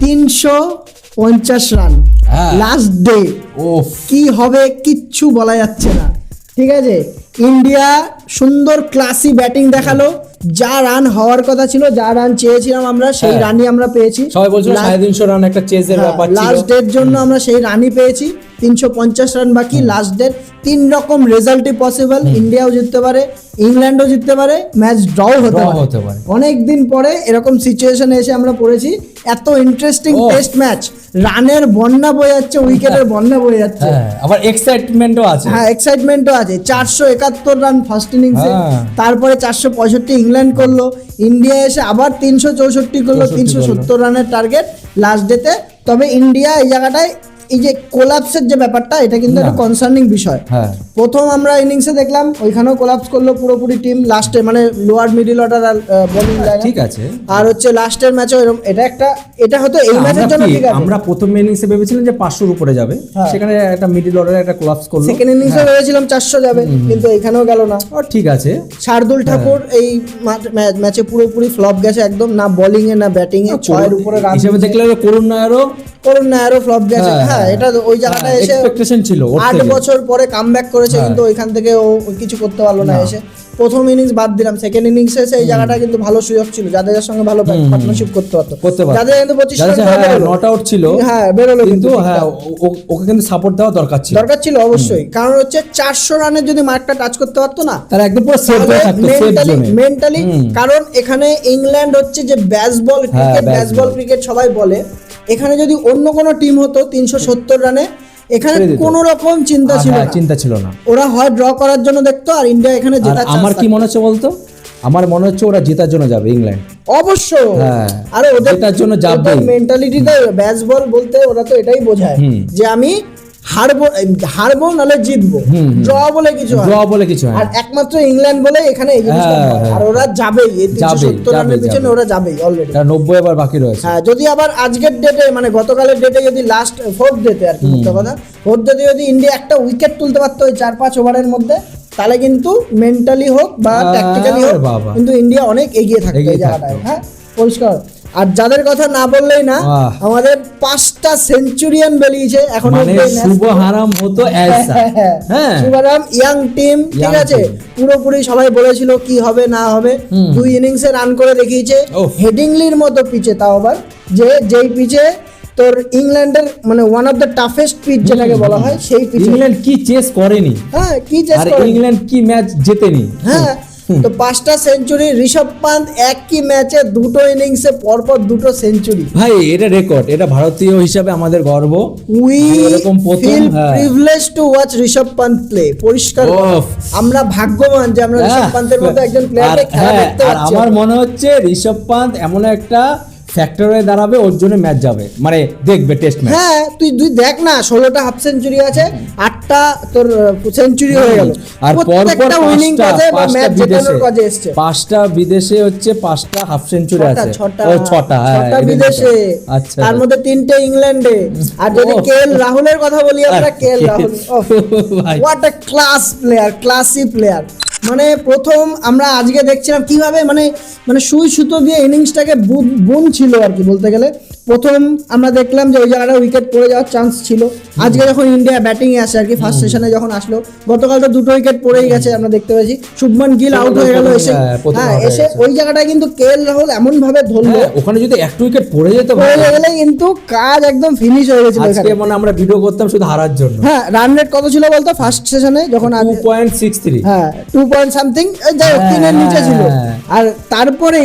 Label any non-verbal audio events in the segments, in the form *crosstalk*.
তিনশো পঞ্চাশ রান। হ্যাঁ। লাস্ট ডে ও কি হবে কিচ্ছু বলা যাচ্ছে না। ঠিক আছে? ইন্ডিয়া সুন্দর ক্লাসি ব্যাটিং দেখাল। যা রান হওয়ার কথা ছিল যা রান চেয়েছিলাম আমরা সেই হ্যাঁ। রানই আমরা পেয়েছি। সবাই বলছিল সাড়ে তিনশো রান একটা চেজের ব্যাপার ছিল। লাস্ট ডের জন্য আমরা সেই রানই পেয়েছি। তিনশো পঞ্চাশ রান বাকি লাস্ট ডের তিন রকম রেজাল্টই পসিবল ইন্ডিয়াও জিততে পারে ইংল্যান্ডও জিততে পারে ম্যাচ ড্রও হতে পারে। অনেক দিন পরে এরকম সিচুয়েশনে এসে আমরা পড়েছি এত ইন্টারেস্টিং টেস্ট ম্যাচ রানের বন্যা বয়ে যাচ্ছে উইকেটের বন্যা বয়ে যাচ্ছে। হ্যাঁ আবার এক্সাইটমেন্টও আছে। হ্যাঁ এক্সাইটমেন্টও আছে। চারশো একাত্তর রান ফার্স্ট ইনিংসে হ্যাঁ। তারপরে চারশো পঁয়ষট্টি ইংল্যান্ড করল ইন্ডিয়া এসে আবার তিনশো চৌষট্টি করল 64 তিনশো সত্তর রানের টার্গেট লাস্ট ডেতে তবে ইন্ডিয়া এই জায়গাটায় এই যে কোলাপসের যে ব্যাপারটা এটা কিন্তু একটা কনসার্নিং বিষয়। হ্যাঁ। প্রথম আমরা ইনিংসে দেখলাম ওইখানেও কোলাপস করল পুরোপুরি টিম লাস্টে মানে লোয়ার মিডিল অর্ডার আর বোলিং ঠিক আছে। আর হচ্ছে লাস্টের ম্যাচও এরকম এটা একটা এটা হয়তো এই ম্যাচের জন্য ঠিক আছে। আমরা প্রথম ইনিংসে ভেবেছিলাম যে পাঁচশোর উপরে যাবে। হ্যাঁ। সেখানে একটা মিডিল অর্ডারে একটা কোলাপস করল। সেকেন্ড ইনিংসে ভেবেছিলাম চারশো যাবে কিন্তু এখানেও গেল না। ও, ঠিক আছে। শার্দুল ঠাকুর এই ম্যাচে পুরোপুরি ফ্লপ গেছে একদম না বোলিং এ না ব্যাটিং এ ছয়ের উপরে রান হিসেবে দেখলে করুন নায়ারও করুন না আরও ফ্লপ গেছে হ্যাঁ, হ্যাঁ এটা ওই জায়গাটা এসে এক্সপেকটেশন ছিল ওর আট বছর পরে কামব্যাক করেছে হ্যাঁ। কিন্তু ওইখান থেকে ও কিছু করতে পারল না। এসে। প্রথম ইনিংস বাদ দিলাম। সেকেন্ড ইনিংসে এসে এই জায়গাটা কিন্তু ভালো সুযোগ ছিল। যাদের সঙ্গে ভালো পার্টনারশিপ করতে পারতো। করতে পারতো। যাদের কিন্তু পঁচিশ নট আউট ছিল হ্যাঁ বেরোলো কিন্তু হ্যাঁ ওকে কিন্তু সাপোর্ট দেওয়া দরকার ছিল। দরকার ছিল অবশ্যই। কারণ হচ্ছে চারশো রানের যদি মার্কটা টাচ করতে পারতো না তারা একদম পুরো সেফ হয়ে থাকতো সেফ জোনে মেন্টালি কারণ এখানে ইংল্যান্ড হচ্ছে যে ব্যাসবল ক্রিকেট। ব্যাসবল ক্রিকেট সবাই বলে এখানে যদি অন্য কোনো টিম হতো তিনশো সত্তর রানে এখানে কোন রকম চিন্তা ছিল হ্যাঁ, না। চিন্তা ছিল না। ওরা হয় ড্র করার জন্য দেখতো আর ইন্ডিয়া এখানে জেতার আমার কি মনে হচ্ছে বলতো? আমার মনে হচ্ছে ওরা জেতার জন্য যাবে ইংল্যান্ড অবশ্য হ্যাঁ। আরে ওদের জন্য যাবে মেন্টালিটিটা ব্যাসবল বলতে ওরা তো এটাই বোঝায় যে আমি হারবো হারবো নাহলে জিতবো। ড্র বলে কিছু ড্র বলে কিছু আর একমাত্র ইংল্যান্ড বলে এখানে এই জিনিসটা হ্যাঁ, হয়। আর ওরা যাবেই এই রানের পিছনে ওরা যাবেই অলরেডি এটা নব্বই আবার বাকি রয়েছে। হ্যাঁ যদি আবার আজকের ডেটে মানে গতকালের ডেটে যদি লাস্ট ফোর্থ ডেতে আর কি কথা ফোর্থ ডেতে যদি ইন্ডিয়া একটা উইকেট তুলতে পারতো ওই চার পাঁচ ওভারের মধ্যে তাহলে কিন্তু মেন্টালি হোক বা ট্যাকটিক্যালি হোক কিন্তু ইন্ডিয়া অনেক এগিয়ে থাকতো এই জায়গাটায়। হ্যাঁ পরিষ্কার। আর যাদের কথা না বললেই না আমাদের পাঁচটা সেঞ্চুরিয়ান বেরিয়েছে এখন মানে শুভ হারাম হতো হ্যাঁ ইয়াং টিম ঠিক আছে? পুরোপুরি সবাই বলেছিল কি হবে না হবে। দুই ইনিংসে রান করে দেখিয়েছে। হেডিংলির মতো পিচে তাও আবার। যে যেই পিচে তোর ইংল্যান্ডের মানে one of the toughest pitch যেটাকে বলা হয় সেই পিচে ইংল্যান্ড কি চেস করেনি? হ্যাঁ কি আর করে ইংল্যান্ড কি ম্যাচ জেতেনি? হ্যাঁ তো পাঁচটা সেঞ্চুরি ঋষভ পান্ত একই ম্যাচে দুটো ইনিংসে পরপর দুটো সেঞ্চুরি ভাই এটা রেকর্ড এটা ভারতীয় হিসাবে আমাদের গর্ব। উই এরকম প্রথম, হ্যাঁ। Privilege to watch Rishabh Pant play পরিষ্কার আমরা ভাগ্যবান যে আমরা ঋষভ হ্যাঁ, পান্তের মতো একজন আর প্লেয়ারকে খেলা হ্যাঁ, দেখতে আর পাচ্ছি। আমার মনে হচ্ছে ঋষভ পান্ত এমন একটা ফ্যাক্টর হয়ে দাঁড়াবে ওর জন্য ম্যাচ যাবে। মানে দেখবে টেস্ট ম্যাচ হ্যাঁ তুই তুই দেখ না ষোলোটা হাফ সেঞ্চুরি আছে আটটা তোর সেঞ্চুরি হয়ে গেল। আর প্রত্যেকটা উইনিং কাজে বা ম্যাচ জেতানোর বিদেশে। কাজে এসছে। পাঁচটা বিদেশে হচ্ছে পাঁচটা হাফ সেঞ্চুরি আছে। ছটা ও ছটা হ্যাঁ ছটা বিদেশে। আচ্ছা তার মধ্যে তিনটে ইংল্যান্ডে। আর যদি ওহ। কে এল রাহুলের কথা বলি আমরা K L Rahul. What a class player classy player মানে প্রথম আমরা আজকে দেখছিলাম কীভাবে মানে মানে সুই সুতো দিয়ে ইনিংসটাকে বুন ছিল আর কি বলতে গেলে। প্রথম আমরা দেখলাম যে ওই জায়গাটা উইকেট পড়ে যাওয়ার চান্স ছিল। আজকে যখন ইন্ডিয়া ব্যাটিং এ আসে আর কি ফার্স্ট সেশনে যখন আসলো গতকাল তো দুটো উইকেট পড়েই গেছে আমরা দেখতে পেয়েছি। শুভমান গিল আউট হয়ে গেল এসে। হ্যাঁ, হ্যাঁ এসে ওই জায়গাটায় কিন্তু কে এল রাহুল এমন ভাবে ধরলো। হ্যাঁ, ওখানে যদি একটা উইকেট পড়ে যেত পড়ে গেলে কিন্তু কাজ একদম ফিনিশ হয়ে গেছিল আজকে মানে আমরা ভিডিও করতাম শুধু হারার জন্য। হ্যাঁ রান রেট কত ছিল বলতো? ফার্স্ট সেশনে যখন টু আগে পয়েন্ট সিক্স থ্রি হ্যাঁ টু পয়েন্ট সামথিং যাই হোক হ্যাঁ, তিনের নিচে ছিল। আর তারপরে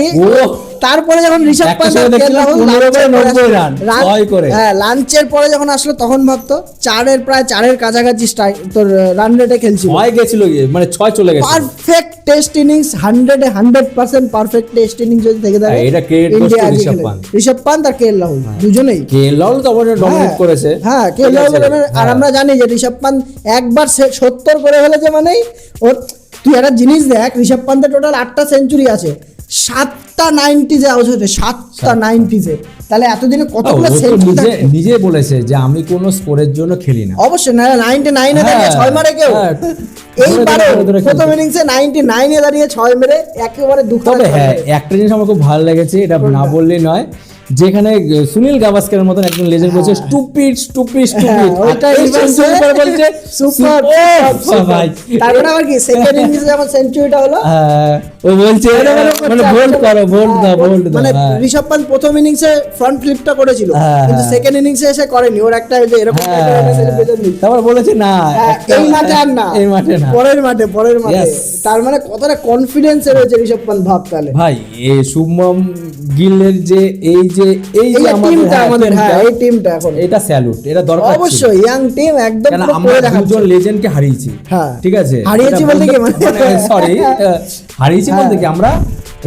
তারপরে যখন ঋষভ একটা পান্ত সময় আর কে এল দেখলাম রাহুল 15 করে লাঞ্চের পরে 90 রান, রান- ছয় করে। হ্যাঁ লাঞ্চের পরে যখন আসলো তখন ভাবতো চারের প্রায় চারের কাছাকাছি স্ট্রাইক তোর রান রেটে খেলছিল ছয় গেছিল মানে ছয় চলে গেছে পারফেক্ট টেস্ট ইনিংস হান্ড্রেডে hundred percent perfect test innings যদি থেকে থাকে হ্যাঁ, এটা ইন্ডিয়া ঋষভ। পান্ত। ঋষভ পান্ত আর কে এল রাহুল দুজনেই কে লাল তো আবার ডমিনেট হ্যাঁ, করেছে হ্যাঁ লাল আর হ্যাঁ। আমরা জানি যে ঋষভ পান্ত একবার সত্তর করে ফেলেছে মানেই ওর তুই একটা জিনিস দেখ ঋষভ পান্তের টোটাল আটটা সেঞ্চুরি আছে সাতটা নাইনটিজে আউট হয়েছে সাতটা নাইনটিজে তাহলে এতদিনে কতগুলো নিজে নিজে বলেছে যে আমি কোনো স্কোরের জন্য খেলি না। অবশ্যই না নাইনটি নাইনে হ্যাঁ, দাঁড়িয়ে ছয় মারে কেউ। হ্যাঁ। এইবারে প্রথম ইনিংসে নাইনটি নাইনে দাঁড়িয়ে ছয় মেরে একেবারে দুঃখ তবে হ্যাঁ একটা জিনিস আমার খুব ভালো লেগেছে এটা না বললেই নয় যেখানে সুনীল গাভাস্কারের মতন একজন লেজেন্ড বলছে স্টুপিড স্টুপিড হ্যাঁ, স্টুপিড ওইটা reverse এ বলছে সুপার সুপার। ভাই তারপরে আবার কি সেকেন্ড ইনিংসে যখন সেঞ্চুরিটা হলো? হ্যাঁ, ও বলছে মানে ভোল্ড করো ভোল্ড দাও ভোল্ড দাও মানে হ্যাঁ। ঋষভ পান্ত প্রথম ইনিংসে ফ্রন্ট ফ্লিপটা করেছিল হ্যাঁ, কিন্তু হ্যাঁ। সেকেন্ড ইনিংসে এসে করেনি। ওর একটা যে এরকম হ্যাঁ, তারপর বলেছে না হ্যাঁ, এই মাঠে আর না। এই মাঠে না। পরের মাঠে পরের মাঠে। তার মানে কতটা কনফিডেন্সে রয়েছে ঋষভ পান্ত ভাব তাহলে। ভাই এ শুভম গিলের যে এই যে এই যে আমাদের হ্যাঁ, হ্যাঁ এই টিমটা এখন এটা স্যালুট এটা দরকার অবশ্যই ইয়াং টিম একদম পুরো আমরা দুজন লেজেন্ডকে হারিয়েছি হ্যাঁ। ঠিক আছে হারিয়েছি বলতে কি মানে- সরি *laughs* হারিয়েছি হ্যাঁ। বলতে কি আমরা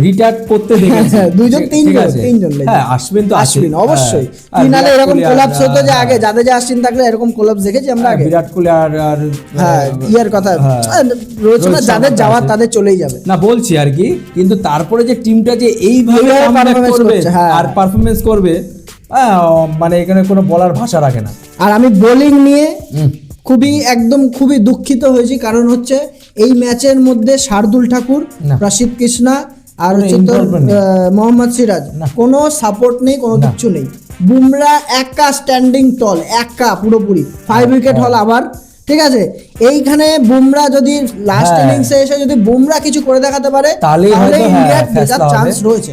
রিটায়ার করতে দেখেছি হ্যাঁ, দুজন, তিনজন, আছে? তিনজন। হ্যাঁ আশ্বিন তো আছে। আশ্বিন অবশ্যই হ্যাঁ, আর কি নালে বিরাট এরকম কোলাপস হতো যে হ্যাঁ, আগে যাদের যে আশ্বিন থাকলে এরকম কোলাপস দেখেছি আমরা আগে বিরাট কোহলি আর আর হ্যাঁ ইয়ের কথা হ্যাঁ। রোহিত যাদের যাওয়ার তাদের চলেই যাবে না বলছি আর কি কিন্তু তারপরে যে টিমটা যে এইভাবে performance করবে হ্যাঁ। আর পারফরমেন্স করবে মানে এখানে কোনো বলার ভাষা রাখে না আর আমি বোলিং নিয়ে খুবই একদম খুবই দুঃখিত হয়েছি কারণ হচ্ছে এই ম্যাচের মধ্যে শার্দুল ঠাকুর। প্রসিদ্ধ কৃষ্ণা আর হচ্ছে তোর মোহাম্মদ সিরাজ। কোনো সাপোর্ট নেই কোনো না। কিচ্ছু নেই বুমরা একা স্ট্যান্ডিং টল একা পুরোপুরি ফাইভ উইকেট হল আবার ঠিক আছে এইখানে বুমরা যদি লাস্ট হ্যাঁ। ইনিংসে এসে যদি বুমরা কিছু করে দেখাতে পারে তাহলে হ্যাঁ, ইন্ডিয়ার চান্স রয়েছে।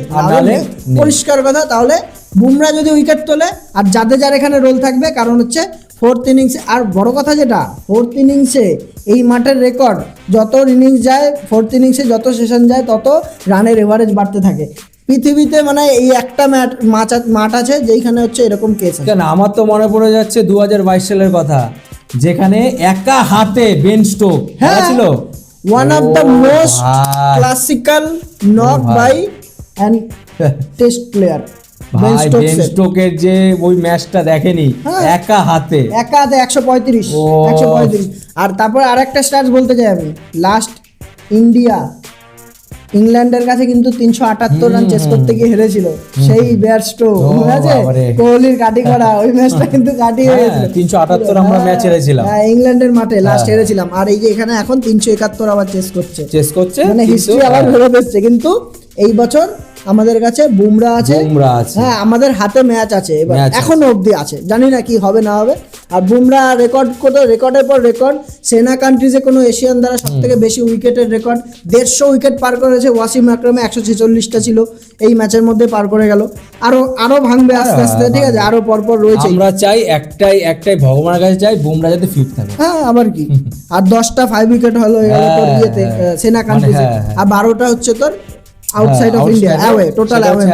পরিষ্কার কথা তাহলে বুমরা যদি উইকেট তোলে আর যাদের যার এখানে রোল থাকবে কারণ হচ্ছে ফোর্থ ইনিংসে। আর বড় কথা যেটা ফোর্থ ইনিংসে এই মাঠের রেকর্ড যত ইনিংস যায় ফোর্থ ইনিংসে যত সেশন যায় তত রানের এভারেজ বাড়তে থাকে। পৃথিবীতে মানে এই একটা ম্যাট মাছ মাঠ আছে যেইখানে হচ্ছে এরকম কেস কেন আমার তো মনে পড়ে যাচ্ছে দু হাজার বাইশ সালের কথা যেখানে একা হাতে বেন স্টোক হ্যাঁ ছিল? One of the most. Classical knock by and test player ভাই বেন স্টোকের যে ওই ম্যাচটা দেখেনি হ্যাঁ। একা হাতে। একা হাতে একশো পঁয়ত্রিশ একশো পঁয়ত্রিশ। আর তারপর আর একটা স্টার্ট বলতে চাই আমি। লাস্ট ইন্ডিয়া ইংল্যান্ডের কাছে কিন্তু তিনশো আটাত্তর রান চেস করতে গিয়ে হেরেছিল। সেই ব্যাটস্টো ও মনে আছে? কোহলির কাটি করা ওই ম্যাচটা কিন্তু কাটি হ্যাঁ, হয়েছিল। 378 আমরা match হেরেছিলাম। হ্যাঁ ইংল্যান্ডের মাঠে লাস্ট। হেরেছিলাম। আর এই যে এখানে এখন তিনশো একাত্তর আবার চেস করছে। চেস করছে মানে হিস্ট্রি আবার ফেরত এসছে। কিন্তু এই বছর আমাদের কাছে বুমরা আছে। বুমরা আছে। হ্যাঁ আমাদের হাতে ম্যাচ আছে এবার। এখনও অবধি আছে। জানি না কি হবে না হবে। আর বুমরা রেকর্ড কত? রেকর্ডের পর রেকর্ড সেনা কান্ট্রিজে কোনো এশিয়ান দ্বারা সব থেকে বেশি উইকেটের রেকর্ড দেড়শো উইকেট পার করেছে ওয়াসিম আকরামে একশো ছেচল্লিশটা ছিল। এই ম্যাচের মধ্যে পার করে গেল। আরও আরও ভাঙবে আস্তে আস্তে ঠিক আছে? আরও পরপর রয়েছে। আমরা চাই একটাই একটাই ভগবানের কাছে চাই বুমরা যাতে ফিট থাকে। হ্যাঁ আবার কি? আর দশটা ফাইভ উইকেট হলো হ্যাঁ, হ্যাঁ। সেনা কান্ট্রিজে হ্যাঁ, হ্যাঁ। আর বারোটা হচ্ছে তোর outside of India away total away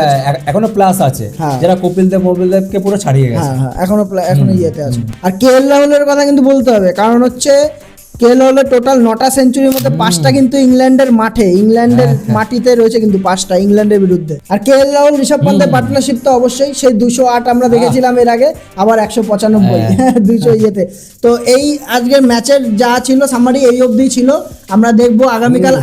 এখনও প্লাস আছে। হ্যাঁ। যারা কপিল দেব কপিল দেবকে পুরো ছাড়িয়ে গেছে। হ্যাঁ হ্যাঁ এখনও এখনও ইয়েতে আছে। আর কে এল রাহুলের কথা কিন্তু বলতে হবে। কারণ হচ্ছে কে এল রাহুলের টোটাল নটা সেঞ্চুরির মধ্যে পাঁচটা কিন্তু ইংল্যান্ডের মাঠে ইংল্যান্ডের হ্যাঁ, মাটিতে রয়েছে কিন্তু পাঁচটা ইংল্যান্ডের বিরুদ্ধে। আর কে এল রাহুল ঋষভ পান্তের পার্টনারশিপ তো অবশ্যই সেই দুশো আট আমরা দেখেছিলাম এর আগে আবার একশো পঁচানব্বই হ্যাঁ। *laughs* দুশো ইয়েতে। তো এই আজকের ম্যাচের যা ছিল সামারি এই অবধি ছিল। আমরা দেখব আগামীকাল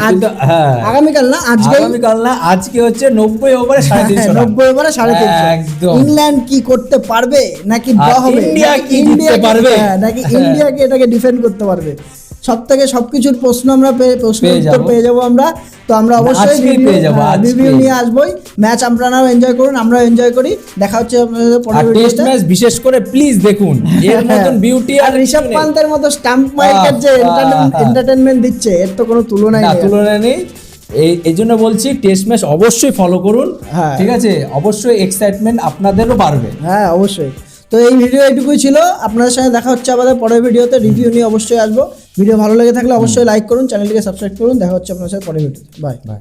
হ্যাঁ। আগামীকাল না আজকে আগামীকাল না আজকে হচ্ছে নব্বই ওভারে সাড়ে তিনশো নব্বই ওভারে সাড়ে তিনশো। ইংল্যান্ড কি করতে পারবে? নাকি ড্র হবে? ইন্ডিয়া কি পারবে? হ্যাঁ, নাকি ইন্ডিয়া ইন্ডিয়াকে এটাকে ডিফেন্ড করতে পারবে? সব থেকে সবকিছুর প্রশ্ন আমরা প্রশ্ন উত্তর পেয়ে যাব আমরা। তো আমরা অবশ্যই আজকেই পেয়ে যাব, রিভিউ নিয়ে আসবোই। ম্যাচ আপনারাও এনজয় করুন আমরাও এনজয় করি। দেখা হচ্ছে আপনাদের টেস্ট ম্যাচ বিশেষ করে প্লিজ দেখুন। এর মতন বিউটি আর ঋষভ পান্তের মতো স্টাম্প মাইকের যে এন্টারটেনমেন্ট দিচ্ছে এর তো কোনো তুলনাই নেই। তুলনা নেই। এই এই জন্য বলছি টেস্ট ম্যাচ অবশ্যই ফলো করুন। হ্যাঁ। ঠিক আছে? অবশ্যই এক্সাইটমেন্ট আপনাদেরও বাড়বে। হ্যাঁ অবশ্যই। তো এই ভিডিও এটুকুই ছিল। আপনাদের সাথে দেখা হচ্ছে আমাদের পরের ভিডিওতে রিভিউ নিয়ে অবশ্যই আসব। ভিডিও ভালো লেগে থাকলে অবশ্যই লাইক করুন চ্যানেলটিকে সাবস্ক্রাইব করুন। দেখা হচ্ছে আপনার সাথে পরের ভিডিও বাই বাই